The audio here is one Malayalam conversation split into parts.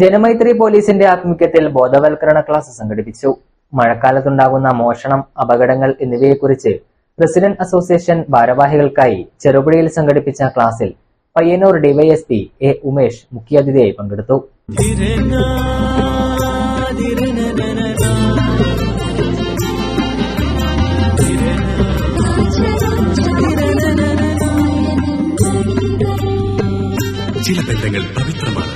ജനമൈത്രി പോലീസിന്റെ ആഭിമുഖ്യത്തിൽ ബോധവൽക്കരണ ക്ലാസ് സംഘടിപ്പിച്ചു. മഴക്കാലത്തുണ്ടാകുന്ന മോഷണം അപകടങ്ങൾ എന്നിവയെക്കുറിച്ച് പ്രസിഡന്റ് അസോസിയേഷൻ ഭാരവാഹികൾക്കായി ചെറുപുഴയിൽ സംഘടിപ്പിച്ച ക്ലാസിൽ പയ്യന്നൂർ ഡിവൈഎസ്പി എ ഉമേഷ് മുഖ്യാതിഥിയായി പങ്കെടുത്തു. ചില ബന്ധങ്ങൾ പവിത്രമാണ്.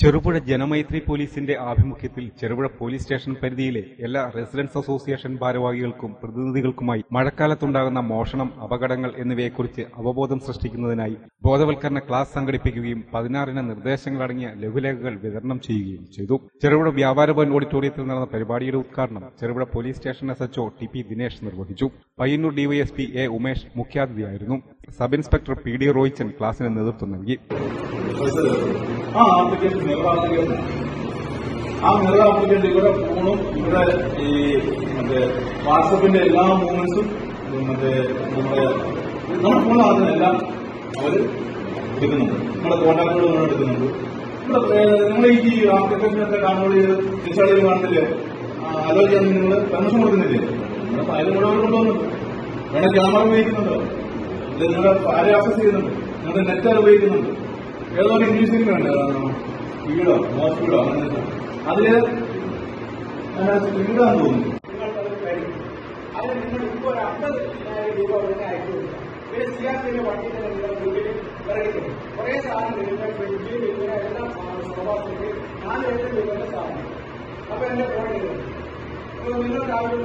ചെറുപുഴ ജനമൈത്രി പോലീസിന്റെ ആഭിമുഖ്യത്തിൽ ചെറുപുഴ പോലീസ് സ്റ്റേഷൻ പരിധിയിലെ എല്ലാ റെസിഡൻസ് അസോസിയേഷൻ ഭാരവാഹികൾക്കും പ്രതിനിധികൾക്കുമായി മഴക്കാലത്തുണ്ടാകുന്ന മോഷണം അപകടങ്ങൾ എന്നിവയെക്കുറിച്ച് അവബോധം സൃഷ്ടിക്കുന്നതിനായി ബോധവൽക്കരണ ക്ലാസ് സംഘടിപ്പിക്കുകയും പതിനാറിന് നിർദ്ദേശങ്ങളടങ്ങിയ ലഘുലേഖകൾ വിതരണം ചെയ്യുകയും ചെയ്തു. ചെറുപുഴ വ്യാപാര ഭവൻ ഓഡിറ്റോറിയത്തിൽ നടന്ന പരിപാടിയുടെ ഉദ്ഘാടനം Cherupuzha police station S HO T P Dinesh നിർവഹിച്ചു. Payyanur DYSP A Umesh മുഖ്യാതിഥിയായിരുന്നു. Sub inspector P D Royichan ക്ലാസിന് നേതൃത്വം നൽകി. ആ മിറർ ആപ്ലിക്കേഷൻ ആ മിറർ ആപ്ലിക്കേഷൻ ഇവിടെ ഫോണും ഇവിടെ ഈ മറ്റേ വാട്സപ്പിന്റെ എല്ലാ മൂവ്മെന്റ്സും മറ്റേ നമ്മുടെ നമ്മുടെ ഫോണിലാകുന്നതെല്ലാം അവർ എടുക്കുന്നുണ്ട്. നമ്മുടെ കോൺടാക്ടുകൾ നമ്മൾ എടുക്കുന്നുണ്ട്. നിങ്ങൾ ഈ ആപ്ലിക്കേഷനൊക്കെ ഡൗൺലോഡ് ചെയ്ത് ഇൻസ്റ്റാൾ ചെയ്ത് അലോ ചെയ്യാൻ നിങ്ങൾ പെർമിഷൻ കൊടുക്കുന്നില്ലേ? ഫയൽ കൂടെ അവർ കൊണ്ടുവന്നു. വേണേ ക്യാമറ ഉപയോഗിക്കുന്നുണ്ടോ? ഇത് നിങ്ങളുടെ ആരെ ആക്സസ് ചെയ്യുന്നുണ്ട് നിങ്ങളുടെ നെറ്റ് ഉപയോഗിക്കുന്നുണ്ട്. ഏതോ ഒരു ഇംഗ്ലീഷ് സിനിമ ഉണ്ട് വീടോ മോസ് വീടോ അങ്ങനെ അതിൽ സ്പീഡാന്ന് തോന്നുന്നു. നിങ്ങൾ പിന്നെ സാധനം.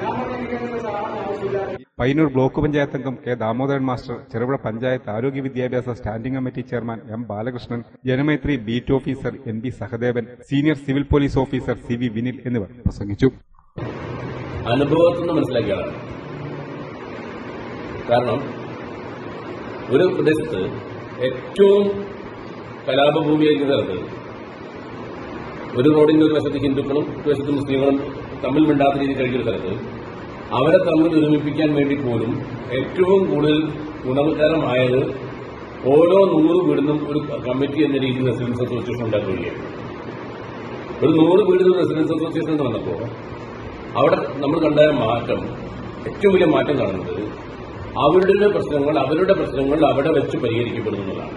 ഞാൻ പറഞ്ഞ എനിക്ക് സാധനം ആവശ്യമില്ല പയ്യന്നൂർ ബ്ലോക്ക് പഞ്ചായത്ത് അംഗം കെ ദാമോദരൻ മാസ്റ്റർ ചെറുപുഴ പഞ്ചായത്ത് ആരോഗ്യ വിദ്യാഭ്യാസ standing committee chairman M Balakrishnan Janamaithri beat officer N B Sahadevan senior civil police officer C V Vinil എന്നിവർ പ്രസംഗിച്ചു. കാരണം ഒരു പ്രദേശത്ത് ഏറ്റവും കലാപഭൂമിയായിരിക്കുന്ന ഒരു റോഡിന്റെ ഒരു വശത്ത് ഹിന്ദുക്കളും ഒരു വശത്ത് മുസ്ലിങ്ങളും തമ്മിൽ മിണ്ടാത്ത രീതിയിൽ കഴിക്കുന്ന സ്ഥലത്ത് അവരെ തമ്മിൽ ഒരുമിപ്പിക്കാൻ വേണ്ടി പോലും ഏറ്റവും കൂടുതൽ ഗുണകരമായത് ഓരോ നൂറ് വീടിനും ഒരു കമ്മിറ്റി എന്ന രീതിയിൽ റെസിഡൻസ് അസോസിയേഷൻ ഉണ്ടാക്കുകയാണ്. ഒരു നൂറ് വീടിനും റെസിഡൻസ് അസോസിയേഷൻ എന്ന് വന്നപ്പോൾ അവിടെ നമ്മൾ കണ്ട മാറ്റം ഏറ്റവും വലിയ മാറ്റം കാണുന്നത് അവരുടെ പ്രശ്നങ്ങൾ അവരുടെ പ്രശ്നങ്ങൾ അവിടെ വെച്ച് പരിഹരിക്കപ്പെടുന്നതാണ്.